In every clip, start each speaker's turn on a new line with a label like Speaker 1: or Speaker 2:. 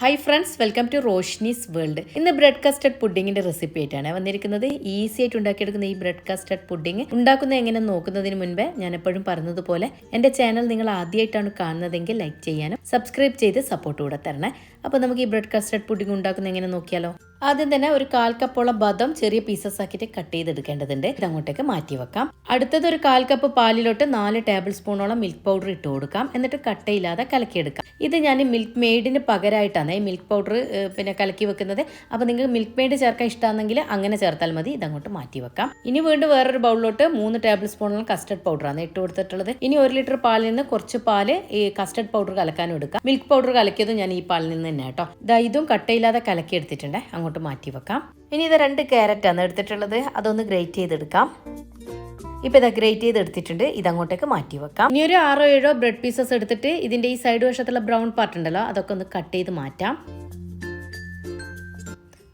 Speaker 1: Hi friends welcome to Roshni's world ഇന്ന് bread custard പുഡിങ്ങിന്റെ recipe ആയിട്ടാണ് വന്നിരിക്കുന്നത്. ഈസി ആയിട്ട് ഉണ്ടാക്കിയെടുക്കുന്ന ഈ ബ്രെഡ് കസ്റ്റഡ് പുഡിങ് ഉണ്ടാക്കുന്ന എങ്ങനെ നോക്കുന്നതിന് മുൻപേ ഞാൻ എപ്പോഴും പറഞ്ഞതുപോലെ എന്റെ ചാനൽ നിങ്ങൾ ആദ്യമായിട്ടാണ് കാണുന്നതെങ്കിൽ ലൈക്ക് ചെയ്യാനും സബ്സ്ക്രൈബ് ചെയ്ത് സപ്പോർട്ട് കൂടെ തരണേ. അപ്പോൾ നമുക്ക് ഈ ബ്രെഡ് കസ്റ്റഡ് പുഡിങ് ഉണ്ടാക്കുന്ന എങ്ങനെ നോക്കിയാലോ? ആദ്യം തന്നെ ഒരു കാൽ കപ്പോളം ബദം ചെറിയ പീസസ് ആക്കിയിട്ട് കട്ട് ചെയ്തെടുക്കേണ്ടതുണ്ട്. അങ്ങോട്ടേക്ക് മാറ്റി വെക്കാം. അടുത്തത് ഒരു കാൽ കപ്പ് പാലിലോട്ട് നാല് ടേബിൾ സ്പൂണോളം മിൽക്ക് പൗഡർ ഇട്ട് കൊടുക്കാം. എന്നിട്ട് കട്ടയില്ലാതെ കലക്കിയെടുക്കാം. ഇത് ഞാൻ മിൽക്ക് മെയ്ഡിന് പകരമായിട്ടാണ് ഈ മിൽക്ക് പൗഡർ പിന്നെ കലക്കി വെക്കുന്നത്. അപ്പോൾ നിങ്ങൾ മിൽക്ക് മെയ്ഡ് ചേർക്കാൻ ഇഷ്ടമാണെങ്കിൽ അങ്ങനെ ചേർത്താൽ മതി. ഇതങ്ങോട്ട് മാറ്റി വെക്കാം. ഇനി വീണ്ടും വേറൊരു ബൗളിലോട്ട് മൂന്ന് ടേബിൾ സ്പൂണോളം കസ്റ്റർഡ് പൗഡറാണ് ഇട്ട് കൊടുത്തിട്ടുള്ളത്. ഇനി ഒരു ലിറ്റർ പാലിൽ നിന്ന് കുറച്ച് പാൽ ഈ കസ്റ്റർഡ് പൗഡർ കലക്കാനും എടുക്കാം. മിൽക്ക് പൗഡർ കലക്കിയതും ഞാൻ ഈ പാലിൽ നിന്ന് തന്നെ കേട്ടോ ഇതാ കട്ടയില്ലാതെ കലക്കി എടുത്തിട്ടുണ്ട് അങ്ങോട്ട് മാറ്റി വെക്കാം. ഇനി ഇത് രണ്ട് ക്യാരറ്റാണ് എടുത്തിട്ടുള്ളത്. അതൊന്ന് ഗ്രേറ്റ് ചെയ്തെടുക്കാം. ഇപ്പൊ ഇതാ ഗ്രേറ്റ് ചെയ്ത് എടുത്തിട്ടുണ്ട് ഇത് അങ്ങോട്ടേക്ക് മാറ്റി വെക്കാം. ഇനി ഒരു ആറോ ഏഴോ ബ്രെഡ് പീസസ് എടുത്തിട്ട് ഇതിന്റെ ഈ സൈഡ് വശത്തുള്ള ബ്രൗൺ പാർട്ട് ഉണ്ടല്ലോ അതൊക്കെ ഒന്ന് കട്ട് ചെയ്ത് മാറ്റാം.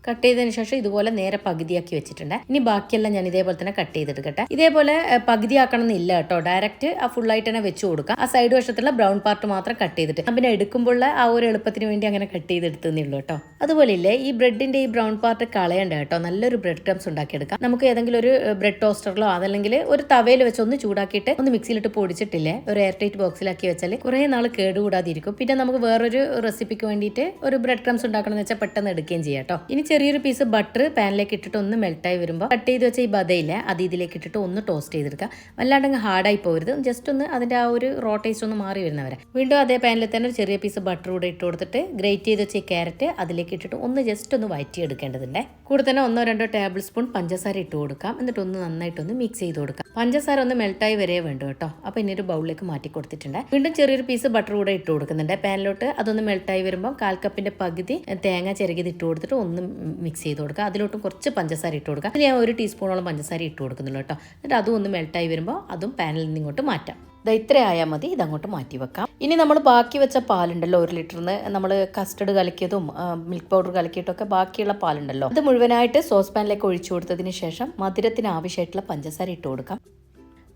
Speaker 1: കട്ട് ചെയ്തതിന് ശേഷം ഇതുപോലെ നേരെ പകുതിയാക്കി വെച്ചിട്ടുണ്ട്. ഇനി ബാക്കിയെല്ലാം ഞാൻ ഇതേപോലെ തന്നെ കട്ട് ചെയ്തെടുക്കട്ടെ ഇതേപോലെ പകുതിയാക്കണം എന്നില്ല കേട്ടോ. ഡയറക്റ്റ് ആ ഫുൾ ആയിട്ട് തന്നെ വെച്ച് കൊടുക്കാം. ആ സൈഡ് വശത്തുള്ള ബ്രൗൺ പാർട്ട് മാത്രം കട്ട് ചെയ്തിട്ട്. പിന്നെ എടുക്കുമ്പോൾ ആ ഒരു എളുപ്പത്തിന് വേണ്ടി അങ്ങനെ കട്ട് ചെയ്തെടുത്തേ ഉള്ളൂ കേട്ടോ. അതുപോലെ ഇല്ലേ ഈ ബ്രെഡിന്റെ ഈ ബ്രൗൺ പാർട്ട് കളയണ്ട കേട്ടോ. നല്ലൊരു ബ്രെഡ് ക്രംസ് ഉണ്ടാക്കിയെടുക്കാം. നമുക്ക് ഏതെങ്കിലും ഒരു ബ്രെഡ് ടോസ്റ്ററിലോ അതല്ലെങ്കിൽ ഒരു തവയിൽ വെച്ച് ഒന്ന് ചൂടാക്കിയിട്ട് ഒന്ന് മിക്സിയിലിട്ട് പൊടിച്ചിട്ടില്ലേ ഒരു എയർ ടൈറ്റ് ബോക്സിലാക്കി വെച്ചാൽ കുറേ നാൾ കേടുകൂടാതിരിക്കും. പിന്നെ നമുക്ക് വേറൊരു റെസിപ്പിക്ക് വേണ്ടിയിട്ട് ഒരു ബ്രെഡ് ക്രംസ് ഉണ്ടാക്കണം എന്ന് വെച്ചാൽ പെട്ടെന്ന് എടുക്കുകയും ചെയ്യാം കേട്ടോ. ഇനി ചെറിയൊരു പീസ് ബട്ടർ പാനിലേക്ക് ഇട്ടിട്ട് ഒന്ന് മെൽട്ടായി വരുമ്പോൾ കട്ട് ചെയ്ത് വെച്ച ഈ ബദയില്ലേ അത് ഇതിലേക്ക് ഇട്ടിട്ട് ഒന്ന് ടോസ്റ്റ് ചെയ്തെടുക്കുക. വല്ലാണ്ട് അങ്ങ് ഹാർഡായി പോകരുത്. ജസ്റ്റ് ഒന്ന് അതിന്റെ ആ ഒരു റോ ടേസ്റ്റ് ഒന്ന് മാറി വരുന്നവരെ. വീണ്ടും അതേ പാനിൽ തന്നെ ഒരു ചെറിയ പീസ് ബട്ടർ കൂടെ ഇട്ട് കൊടുത്തിട്ട് ഗ്രേറ്റ് ചെയ്ത് വെച്ച ഈ ക്യാരറ്റ് അതിലേക്ക് ഇട്ടിട്ട് ഒന്ന് ജസ്റ്റ് ഒന്ന് വയറ്റി എടുക്കേണ്ടതുണ്ട് കൂടെ തന്നെ ഒന്നോ രണ്ടോ ടേബിൾ സ്പൂൺ പഞ്ചസാര ഇട്ട് കൊടുക്കാം. എന്നിട്ട് ഒന്ന് നന്നായിട്ട് ഒന്ന് മിക്സ് ചെയ്ത് കൊടുക്കാം. പഞ്ചസാര ഒന്ന് മെൽട്ടായി വരെ വേണ്ടു കേട്ടോ. അപ്പോൾ ഇനി ഒരു ബൗളിലേക്ക് മാറ്റി കൊടുത്തിട്ടുണ്ട്. വീണ്ടും ചെറിയൊരു പീസ് ബട്ടർ കൂടെ ഇട്ട് കൊടുക്കുന്നുണ്ട്. പാനിലോട്ട് അതൊന്ന് മെൽട്ടായി വരുമ്പോൾ കാൽ കപ്പിന്റെ പകുതി തേങ്ങ ചിരകിത് ഇട്ട് കൊടുത്തിട്ട് ഒന്ന് മിക്സ് ചെയ്ത് കൊടുക്കുക. അതിലോട്ടും കുറച്ച് പഞ്ചസാര ഇട്ട് കൊടുക്കുക. ഞാൻ ഒരു ടീസ്പൂണോളം പഞ്ചസാര ഇട്ട് കൊടുക്കുന്നുള്ളൂ കേട്ടോ. എന്നിട്ട് അതും ഒന്ന് മെൽട്ടായി വരുമ്പോൾ അതും പാനിൽ നിന്ന് ഇങ്ങോട്ട് മാറ്റാം. ഇത്ര ആയാൽ മതി. ഇതങ്ങോട്ട് മാറ്റി വെക്കാം. ഇനി നമ്മൾ ബാക്കി വെച്ച പാലുണ്ടല്ലോ ഒരു ലിറ്ററിന്. നമ്മൾ കസ്റ്റർഡ് കലക്കിയതും മിൽക്ക് പൗഡർ കലക്കിയിട്ടൊക്കെ ബാക്കിയുള്ള പാലുണ്ടല്ലോ. അത് മുഴുവനായിട്ട് സോസ് പാനിലേക്ക് ഒഴിച്ചു കൊടുത്തതിന് ശേഷം മധുരത്തിന് ആവശ്യമായിട്ടുള്ള പഞ്ചസാര ഇട്ട് കൊടുക്കാം.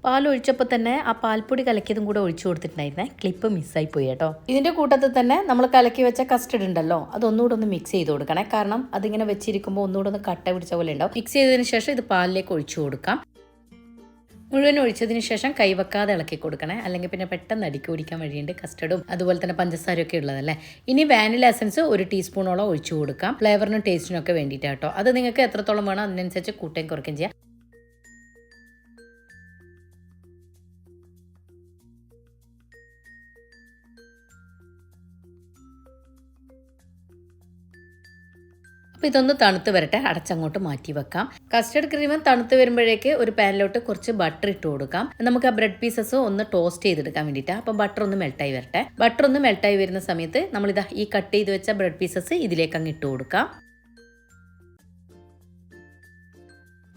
Speaker 1: പാൽ ഒഴിച്ചപ്പോൾ തന്നെ ആ പാൽപ്പൊടി കലക്കിയതും കൂടെ ഒഴിച്ചു കൊടുത്തിട്ടുണ്ടായിരുന്നേ. ക്ലിപ്പ് മിസ്സായി പോയി കേട്ടോ. ഇതിന്റെ കൂട്ടത്തിൽ തന്നെ നമ്മൾ കലക്കി വെച്ച കസ്റ്റഡ് ഉണ്ടല്ലോ അതൊന്നുകൂടെ ഒന്ന് മിക്സ് ചെയ്ത് കൊടുക്കണേ. കാരണം അതിങ്ങനെ വെച്ചിരിക്കുമ്പോൾ ഒന്നുകൂടെ ഒന്ന് കട്ട പിടിച്ച പോലെ ഉണ്ടാവും. മിക്സ് ചെയ്തതിന് ശേഷം ഇത് പാലിലേക്ക് ഒഴിച്ചു കൊടുക്കാം. മുഴുവൻ ഒഴിച്ചതിന് ശേഷം കൈവെക്കാതെ ഇളക്കി കൊടുക്കണേ. അല്ലെങ്കിൽ പിന്നെ പെട്ടെന്ന് അടിക്ക് ഓടിക്കാൻ വഴിയുണ്ട് കസ്റ്റർഡും അതുപോലെ തന്നെ പഞ്ചസാരയൊക്കെ ഉള്ളതല്ലേ. ഇനി വാനില എസൻസ് ഒരു ടീസ്പൂണോളം ഒഴിച്ചു കൊടുക്കാം. ഫ്ലേവറിനും ടേസ്റ്റിനും ഒക്കെ വേണ്ടിയിട്ടാട്ടോ അത് നിങ്ങൾക്ക് എത്രത്തോളം വേണം അതിനനുസരിച്ച് കൂട്ടുകയും കുറയ്ക്കുകയും ചെയ്യാം. അപ്പോൾ ഇതൊന്ന് തണുത്ത് വരട്ടെ. അടച്ചങ്ങോട്ട് മാറ്റി വെക്കാം. കസ്റ്റർഡ് ക്രീം തണുത്ത് വരുമ്പോഴേക്ക് ഒരു പാനിലോട്ട് കുറച്ച് ബട്ടർ ഇട്ട് കൊടുക്കാം. നമുക്ക് ആ ബ്രെഡ് പീസസ് ഒന്ന് ടോസ്റ്റ് ചെയ്തെടുക്കാൻ വേണ്ടിയിട്ടാണ് അപ്പോൾ ബട്ടർ ഒന്ന് മെൽട്ടായി വരട്ടെ. ബട്ടർ ഒന്ന് മെൽട്ടായി വരുന്ന സമയത്ത് നമ്മളിതാ ഈ കട്ട് ചെയ്ത് വെച്ച ബ്രെഡ് പീസസ് ഇതിലേക്ക് അങ്ങ് ഇട്ട് കൊടുക്കാം.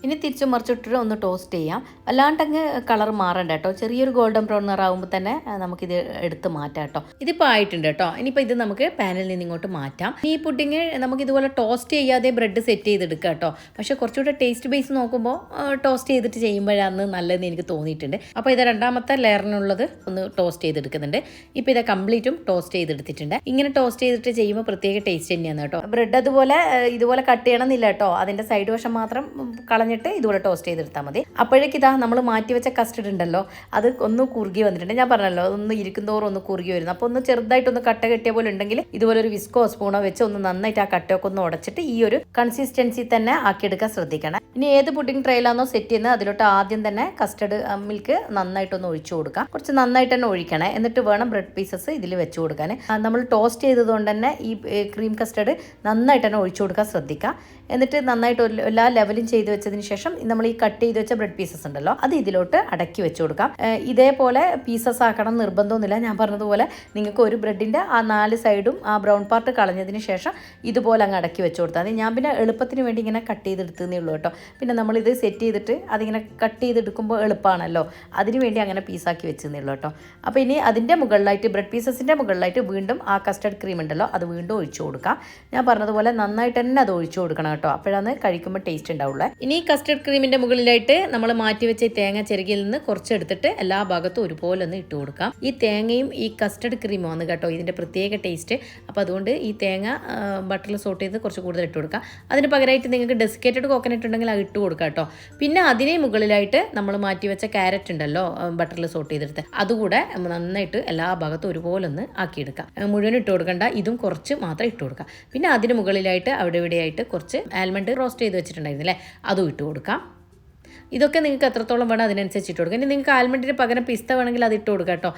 Speaker 1: ഇനി തിരിച്ചു മറിച്ചിട്ടിട്ട് ഒന്ന് ടോസ്റ്റ് ചെയ്യാം. അല്ലാണ്ടങ്ങ് കളർ മാറണ്ട കേട്ടോ ചെറിയൊരു ഗോൾഡൻ ബ്രൗൺ നിറാവുമ്പോൾ തന്നെ നമുക്കിത് എടുത്ത് മാറ്റാം കേട്ടോ ഇതിപ്പോൾ ആയിട്ടുണ്ട് കേട്ടോ ഇനിയിപ്പോൾ ഇത് നമുക്ക് പാനിൽ നിന്ന് ഇങ്ങോട്ട് മാറ്റാം. ഈ പുഡിങ് നമുക്ക് ഇതുപോലെ ടോസ്റ്റ് ചെയ്യാതെ ബ്രെഡ് സെറ്റ് ചെയ്തെടുക്കുക കേട്ടോ പക്ഷേ കുറച്ചുകൂടെ ടേസ്റ്റ് ബേസ് നോക്കുമ്പോൾ ടോസ്റ്റ് ചെയ്തിട്ട് ചെയ്യുമ്പോഴാണ് നല്ലതെന്ന് എനിക്ക് തോന്നിയിട്ടുണ്ട്. അപ്പോൾ ഇത് രണ്ടാമത്തെ ലെയറിനുള്ളത് ഒന്ന് ടോസ്റ്റ് ചെയ്തെടുക്കുന്നുണ്ട്. ഇപ്പോൾ ഇത് കംപ്ലീറ്റും ടോസ്റ്റ് ചെയ്തെടുത്തിട്ടുണ്ട്. ഇങ്ങനെ ടോസ്റ്റ് ചെയ്തിട്ട് ചെയ്യുമ്പോൾ പ്രത്യേക ടേസ്റ്റ് തന്നെയാണ് കേട്ടോ ബ്രെഡ് അതുപോലെ ഇതുപോലെ കട്ട് ചെയ്യണമെന്നില്ല കേട്ടോ അതിന്റെ സൈഡ് വശം മാത്രം ഉം, കളഞ്ഞിട്ട് ഇതുപോലെ ടോസ്റ്റ് ചെയ്തെടുത്താൽ മതി. അപ്പോഴേക്ക് ഇതാ നമ്മൾ മാറ്റി വെച്ച കസ്റ്റഡ് ഉണ്ടല്ലോ അത് ഒന്ന് കുറുകി വന്നിട്ടുണ്ട്. ഞാൻ പറഞ്ഞല്ലോ ഒന്ന് ഇരിക്കുന്നതോറും ഒന്ന് കുറുകി വരുന്നു. അപ്പോൾ ഒന്ന് ചെറുതായിട്ട് ഒന്ന് കട്ട കെട്ടിയ പോലെ ഉണ്ടെങ്കിൽ ഇതുപോലെ ഒരു വിസ്കോ സ്പൂണോ വെച്ച് ഒന്ന് നന്നായിട്ട് ആ കട്ടയൊക്കെ ഒന്ന് ഉടച്ചിട്ട് ഈ ഒരു കൺസിസ്റ്റൻസി തന്നെ ആക്കിയെടുക്കാൻ ശ്രദ്ധിക്കണം. ഇനി ഏത് പുഡിംഗ് ട്രെയിലാണോ സെറ്റ് ചെയ്യുന്നത് അതിലോട്ട് ആദ്യം തന്നെ കസ്റ്റഡ് മിൽക്ക് നന്നായിട്ടൊന്ന് ഒഴിച്ചു കൊടുക്കാം. കുറച്ച് നന്നായിട്ട് തന്നെ ഒഴിക്കണേ. എന്നിട്ട് വേണം ബ്രെഡ് പീസസ് ഇതിൽ വെച്ച് കൊടുക്കാൻ. നമ്മൾ ടോസ്റ്റ് ചെയ്തതുകൊണ്ട് തന്നെ ഈ ക്രീം കസ്റ്റഡ് നന്നായിട്ട് തന്നെ ഒഴിച്ചു കൊടുക്കാൻ ശ്രദ്ധിക്കുക എന്നിട്ട് നന്നായിട്ട് എല്ലാ ലെവലും ചെയ്ത് വെച്ചതിന് ശേഷം നമ്മൾ ഈ കട്ട് ചെയ്ത് വെച്ച ബ്രെഡ് പീസസ് ഉണ്ടല്ലോ അത് ഇതിലോട്ട് അടക്കി വെച്ച് കൊടുക്കാം. ഇതേപോലെ പീസസ് ആക്കണം നിർബന്ധമൊന്നുമില്ല. ഞാൻ പറഞ്ഞതുപോലെ നിങ്ങൾക്ക് ഒരു ബ്രെഡിന്റെ ആ നാല് സൈഡും ആ ബ്രൗൺ പാർട്ട് കളഞ്ഞതിന് ശേഷം ഇതുപോലെ അങ്ങ് അടക്കി വെച്ച് കൊടുത്താൽ മതി. ഞാൻ പിന്നെ എളുപ്പത്തിന് വേണ്ടി ഇങ്ങനെ കട്ട് ചെയ്തെടുത്തതേ ഉള്ളൂ കേട്ടോ. പിന്നെ നമ്മളിത് സെറ്റ് ചെയ്തിട്ട് അതിങ്ങനെ കട്ട് ചെയ്തെടുക്കുമ്പോൾ എളുപ്പമാണല്ലോ അതിന് വേണ്ടി അങ്ങനെ പീസാക്കി വെച്ചതേ ഉള്ളൂ കേട്ടോ. അപ്പോൾ ഇനി അതിന്റെ മുകളിലായിട്ട് ബ്രെഡ് പീസസിന്റെ മുകളിലായിട്ട് വീണ്ടും ആ കസ്റ്റർഡ് ക്രീം ഉണ്ടല്ലോ അത് വീണ്ടും ഒഴിച്ചു കൊടുക്കാം. ഞാൻ പറഞ്ഞതുപോലെ നന്നായിട്ട് തന്നെ അത് ഒഴിച്ചു കൊടുക്കണം കേട്ടോ. അപ്പോഴാണ് കഴിക്കുമ്പോൾ ടേസ്റ്റ് ഉണ്ടാവുള്ളത് ഇനി കസ്റ്റർഡ് ക്രീമിന്റെ മുകളിലായിട്ട് നമ്മൾ മാറ്റി വെച്ച ഈ തേങ്ങ ചെറുകിയിൽ നിന്ന് കുറച്ചെടുത്തിട്ട് എല്ലാ ഭാഗത്തും ഒരുപോലെ ഒന്ന് ഇട്ട് കൊടുക്കാം. ഈ തേങ്ങയും ഈ കസ്റ്റർഡ് ആണ് കേട്ടോ ഇതിന്റെ പ്രത്യേക ടേസ്റ്റ് അപ്പോൾ അതുകൊണ്ട് ഈ തേങ്ങ ബട്ടറിൽ സോട്ട് ചെയ്ത് കുറച്ച് കൂടുതൽ ഇട്ട് കൊടുക്കാം. അതിന് പകരമായിട്ട് നിങ്ങൾക്ക് ഡെസിക്കേറ്റഡ് കോക്കനട്ട് ഉണ്ടെങ്കിൽ അത് ഇട്ട് കൊടുക്കാം കേട്ടോ. പിന്നെ അതിനെ മുകളിലായിട്ട് നമ്മൾ മാറ്റി വെച്ച ക്യാരറ്റ് ഉണ്ടല്ലോ ബട്ടറിൽ സോട്ട് ചെയ്തെടുത്ത്. അതുകൂടെ നന്നായിട്ട് എല്ലാ ഭാഗത്തും ഒരുപോലെ ഒന്ന് ആക്കിയെടുക്കാം. മുഴുവൻ ഇട്ട് കൊടുക്കണ്ട ഇതും കുറച്ച് മാത്രം ഇട്ട് കൊടുക്കാം. പിന്നെ അതിന് മുകളിലായിട്ട് അവിടെ ഇവിടെയായിട്ട് കുറച്ച് ആൽമണ്ട് റോസ്റ്റ് ചെയ്ത് വെച്ചിട്ടുണ്ടായിരുന്നില്ലേ അതും കൊടുക്കാം. ഇതൊക്കെ നിങ്ങൾക്ക് എത്രത്തോളം വേണം അതിനനുസരിച്ച് ഇട്ട് കൊടുക്കാം. ഇനി നിങ്ങൾക്ക് ആൽമണ്ടിന് പകരം പിസ്ത വേണമെങ്കിൽ അത് ഇട്ട് കൊടുക്കാം കേട്ടോ.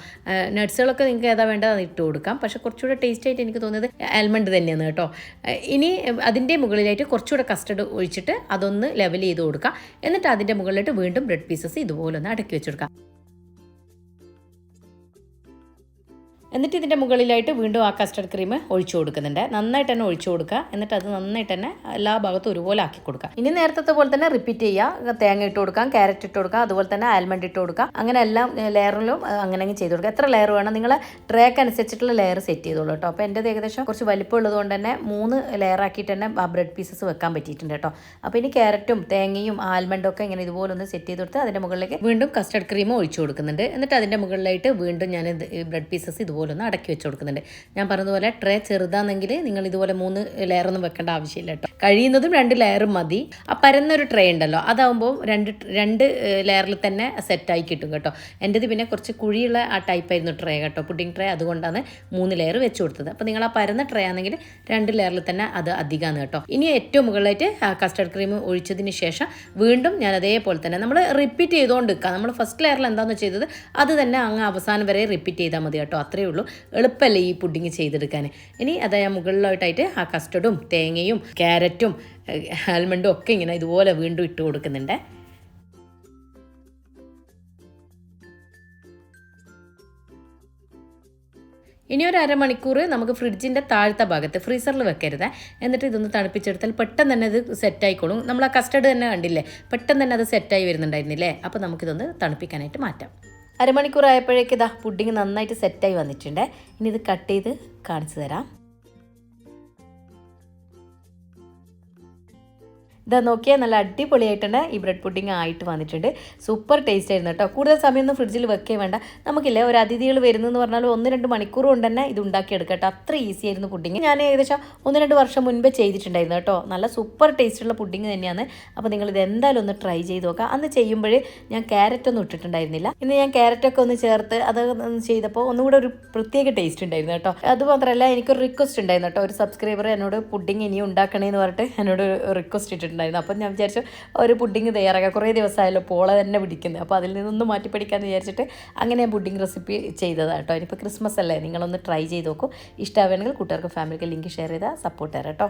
Speaker 1: നട്ട്സുകളൊക്കെ നിങ്ങൾക്ക് ഏതാ വേണ്ടത് അത് ഇട്ട് കൊടുക്കാം. പക്ഷേ കുറച്ചുകൂടെ ടേസ്റ്റ് ആയിട്ട് എനിക്ക് തോന്നിയത് ആൽമണ്ട് തന്നെയാണ് കേട്ടോ. ഇനി അതിന്റെ മുകളിലായിട്ട് കുറച്ചുകൂടെ കസ്റ്റർഡ് ഒഴിച്ചിട്ട് അതൊന്ന് ലെവൽ ചെയ്ത് കൊടുക്കാം. എന്നിട്ട് അതിന്റെ മുകളിലായിട്ട് വീണ്ടും ബ്രെഡ് പീസസ് ഇതുപോലെ ഒന്ന് അടക്കി വെച്ചെടുക്കാം എന്നിട്ട് ഇതിന്റെ മുകളിലായിട്ട് വീണ്ടും ആ കസ്റ്റർഡ് ക്രീം ഒഴിച്ചു കൊടുക്കുന്നുണ്ട്. നന്നായിട്ട് തന്നെ ഒഴിച്ചു കൊടുക്കുക. എന്നിട്ട് അത് നന്നായിട്ട് തന്നെ എല്ലാ ഭാഗത്തും ഒരുപോലെ ആക്കി കൊടുക്കുക. ഇനി നേരത്തെ പോലെ തന്നെ റിപ്പീറ്റ് ചെയ്യുക. തേങ്ങ ഇട്ട് കൊടുക്കാം ക്യാരറ്റ് ഇട്ട് കൊടുക്കാം അതുപോലെ തന്നെ ആൽമണ്ട് ഇട്ട് കൊടുക്കാം. അങ്ങനെ എല്ലാം ലെയറിലും അങ്ങനെ അങ്ങ് ചെയ്ത് കൊടുക്കുക. എത്ര ലെയർ വേണം? നിങ്ങൾ ട്രേക്ക് അനുസരിച്ചിട്ടുള്ള ലെയർ സെറ്റ് ചെയ്തോളൂ കേട്ടോ. അപ്പോൾ എന്റെ ഏകദേശം കുറച്ച് വലിപ്പം ഉള്ളതുകൊണ്ട് തന്നെ മൂന്ന് ലെയർ ആക്കിയിട്ട് തന്നെ ആ ബ്രെഡ് പീസസ് വെക്കാൻ പറ്റിയിട്ടുണ്ട് കേട്ടോ. അപ്പോൾ ഇനി ക്യാരറ്റും തേങ്ങയും ആൽമണ്ടും ഒക്കെ ഇങ്ങനെ ഇതുപോലെ ഒന്ന് സെറ്റ് ചെയ്ത് കൊടുത്ത് അതിന്റെ മുകളിലേക്ക് വീണ്ടും കസ്റ്റർഡ് ക്രീം ഒഴിച്ചു കൊടുക്കുന്നുണ്ട്. എന്നിട്ട് അതിന്റെ മുകളിലായിട്ട് വീണ്ടും ഞാൻ ബ്രെഡ് പീസസ് ഇതുപോലെ ഒന്ന് അടക്കി വെച്ച് കൊടുക്കുന്നുണ്ട്. ഞാൻ പറഞ്ഞതുപോലെ ട്രേ ചെറുതാണെങ്കിൽ നിങ്ങൾ ഇതുപോലെ മൂന്ന് ലെയറൊന്നും വെക്കേണ്ട ആവശ്യമില്ല കേട്ടോ. കഴിയുന്നതും രണ്ട് ലെയർ മതി. ആ പരന്നൊരു ട്രേ ഉണ്ടല്ലോ അതാവുമ്പോൾ രണ്ട് രണ്ട് ലെയറിൽ തന്നെ സെറ്റായി കിട്ടും കേട്ടോ. എന്റെത് പിന്നെ കുറച്ച് കുഴിയുള്ള ആ ടൈപ്പ് ആയിരുന്നു ട്രേ കേട്ടോ പുഡിംഗ് ട്രേ അതുകൊണ്ടാണ് മൂന്ന് ലെയർ വെച്ച് കൊടുത്തത്. അപ്പോൾ നിങ്ങൾ ആ പരന്ന ട്രേ ആണെങ്കിൽ രണ്ട് ലെയറിൽ തന്നെ അത് അധികമാണ് കേട്ടോ. ഇനി ഏറ്റവും മുകളിലായിട്ട് കസ്റ്റർഡ് ക്രീം ഒഴിച്ചതിന് ശേഷം വീണ്ടും ഞാൻ അതേപോലെ തന്നെ നമ്മൾ റിപ്പീറ്റ് ചെയ്തുകൊണ്ട് നമ്മൾ ഫസ്റ്റ് ലെയറിൽ എന്താണെന്ന് ചെയ്തത് അത് തന്നെ അങ്ങ് അവസാനം വരെ റിപ്പീറ്റ് ചെയ്താൽ മതി കേട്ടോ. അത്രയേ ഉള്ളൂ. എളുപ്പമല്ലേ ഈ പുഡിങ് ചെയ്തെടുക്കാൻ ഇനി അത് ഞാൻ മുകളിലോട്ടായിട്ട് ആ കസ്റ്റർഡും തേങ്ങയും ക്യാരറ്റും ആൽമണ്ടും ഒക്കെ ഇങ്ങനെ ഇതുപോലെ വീണ്ടും ഇട്ട് കൊടുക്കുന്നുണ്ട്. ഇനി ഒരു അരമണിക്കൂർ നമുക്ക് ഫ്രിഡ്ജിന്റെ താഴത്തെ ഭാഗത്ത് ഫ്രീസറിൽ വെക്കരുത്. എന്നിട്ട് ഇതൊന്ന് തണുപ്പിച്ചെടുത്താൽ പെട്ടെന്ന് തന്നെ ഇത് സെറ്റായിക്കോളും നമ്മൾ ആ കസ്റ്റർഡ് തന്നെ കണ്ടില്ലേ? പെട്ടെന്ന് തന്നെ അത് സെറ്റായി വരുന്നുണ്ടായിരുന്നില്ലേ? അപ്പോൾ നമുക്കിതൊന്ന് തണുപ്പിക്കാനായിട്ട് മാറ്റാം. അരമണിക്കൂർ ആയപ്പോഴേക്ക് ഇതാ പുഡിങ് നന്നായിട്ട് സെറ്റായി വന്നിട്ടുണ്ട്. ഇനി ഇത് കട്ട് ചെയ്ത് കാണിച്ചു തരാം. ഇതാ നോക്കിയാൽ നല്ല അടിപൊളിയായിട്ടുണ്ട് ഈ ബ്രെഡ് പുഡിംഗ് ആയിട്ട് വന്നിട്ടുണ്ട്. സൂപ്പർ ടേസ്റ്റ് ആയിരുന്നു കേട്ടോ. കൂടുതൽ സമയമൊന്നും ഫ്രിഡ്ജിൽ വെക്കേ വേണ്ട. നമുക്കില്ലേ ഒരു അതിഥികൾ വരുന്നതെന്ന് പറഞ്ഞാൽ ഒന്ന് രണ്ട് മണിക്കൂർ കൊണ്ട് തന്നെ ഇത് ഉണ്ടാക്കിയെടുക്കാം കേട്ടോ. അത്ര ഈസി ആയിരുന്നു പുഡിംഗ്. ഞാൻ ഏകദേശം ഒന്ന് രണ്ട് വർഷം മുൻപേ ചെയ്തിട്ടുണ്ടായിരുന്നു കേട്ടോ. നല്ല സൂപ്പർ ടേസ്റ്റുള്ള പുഡിംഗ് തന്നെയാണ്. അപ്പോൾ നിങ്ങൾ ഇത് എന്തായാലും ഒന്ന് ട്രൈ ചെയ്ത് നോക്കാം. അന്ന് ചെയ്യുമ്പോൾ ഞാൻ ക്യാരറ്റ് ഒന്നും ഇട്ടിട്ടുണ്ടായിരുന്നില്ല. ഇന്ന് ഞാൻ ക്യാരറ്റൊക്കെ ഒന്ന് ചേർത്ത് അത് ചെയ്തപ്പോൾ ഒന്നുകൂടെ ഒരു പ്രത്യേക ടേസ്റ്റ് ഉണ്ടായിരുന്നു കേട്ടോ. അതുമാത്രമല്ല എനിക്കൊരു റിക്വസ്റ്റ് ഉണ്ടായിരുന്നു കേട്ടോ. ഒരു സബ്സ്ക്രൈബർ എന്നോട് പുഡിംഗ് ഇനിയും ഉണ്ടാക്കണേന്ന് പറഞ്ഞിട്ട് എന്നോട് റിക്വസ്റ്റ് ഇട്ടിട്ടുണ്ടായിരുന്നു അപ്പം ഞാൻ വിചാരിച്ചു ഒരു പുഡിങ് തയ്യാറാക്കുക കുറേ ദിവസമായല്ലോ പോള തന്നെ പിടിക്കുന്നത്. അപ്പോൾ അതിൽ നിന്നൊന്ന് മാറ്റി പഠിക്കാമെന്ന് വിചാരിച്ചിട്ട് അങ്ങനെ ഞാൻ പുഡിങ് റെസിപ്പി ചെയ്തതാണ് കേട്ടോ. ഇനിയിപ്പോൾ ക്രിസ്മസ് അല്ലേ? നിങ്ങളൊന്ന് ട്രൈ ചെയ്ത് നോക്കൂ. ഇഷ്ടമാവുകയാണെങ്കിൽ കൂട്ടുകാർക്ക് ഫാമിലിക്ക് ലിങ്ക് ഷെയർ ചെയ്താൽ സപ്പോർട്ട് തരാം കേട്ടോ.